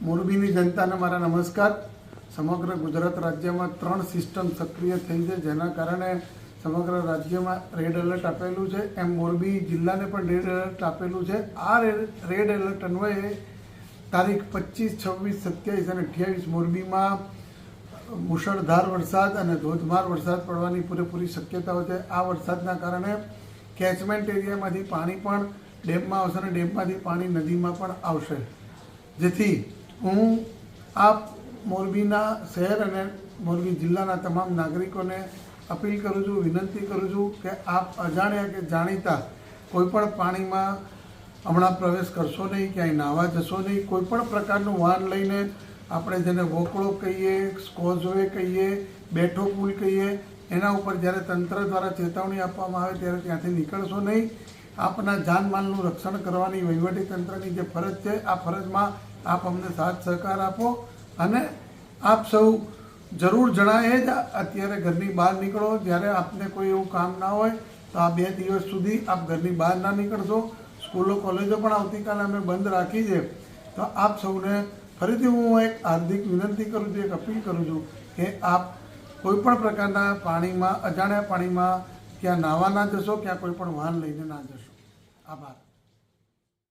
મોરબીની જનતાને મારા નમસ્કાર. સમગ્ર ગુજરાત રાજ્યમાં ત્રણ સિસ્ટમ સક્રિય થઈ છે, જેના કારણે સમગ્ર રાજ્યમાં રેડ એલર્ટ આપેલું છે. એમ મોરબી જિલ્લાને પણ રેડ એલર્ટ આપેલું છે. આ રેડ એલર્ટ અન્વયે તારીખ પચીસ, છવ્વીસ, સત્યાવીસ અને અઠ્યાવીસ મોરબીમાં મુશળધાર વરસાદ અને ધોધમાર વરસાદ પડવાની પૂરેપૂરી શક્યતાઓ છે. આ વરસાદના કારણે કેચમેન્ટ એરિયામાંથી પાણી પણ ડેમમાં આવશે અને ડેમમાંથી પાણી નદીમાં પણ આવશે. જેથી હું આ મોરબીના શહેર અને મોરબી જિલ્લાના તમામ નાગરિકોને અપીલ કરું છું, વિનંતી કરું છું કે આપ અજાણ્યા કે જાણીતા કોઈ પણ પાણીમાં હમણાં પ્રવેશ કરશો નહીં, ક્યાંય નાહવા જશો નહીં કોઈપણ પ્રકારનું વાહન લઈને આપણે જેને વોકળો કહીએ, સ્કોઝવે કહીએ, બેઠો પુલ કહીએ, એના ઉપર જ્યારે તંત્ર દ્વારા ચેતવણી આપવામાં આવે ત્યારે ત્યાંથી નીકળશો નહીં. આપના જાનમાલનું રક્ષણ કરવાની વહીવટી તંત્રની જે ફરજ છે, આ ફરજમાં આપ અમને સાથ સહકાર આપો અને આપ સૌ જરૂર જણાય જ અત્યારે ઘરની બહાર નીકળો. જ્યારે આપને કોઈ એવું કામ ના હોય, તો આ બે દિવસ સુધી આપ ઘરની બહાર ના નીકળશો. સ્કૂલો, કોલેજો પણ આવતીકાલે અમે બંધ રાખી છે. તો આપ સૌને ફરીથી હું એક હાર્દિક વિનંતી કરું છું, એક અપીલ કરું છું કે આપ કોઈ પણ પ્રકારના પાણીમાં, અજાણ્યા પાણીમાં, ક્યાં નાહવા ના જશો, ક્યાં કોઈ પણ વાહન લઈને ના જશો. abartı.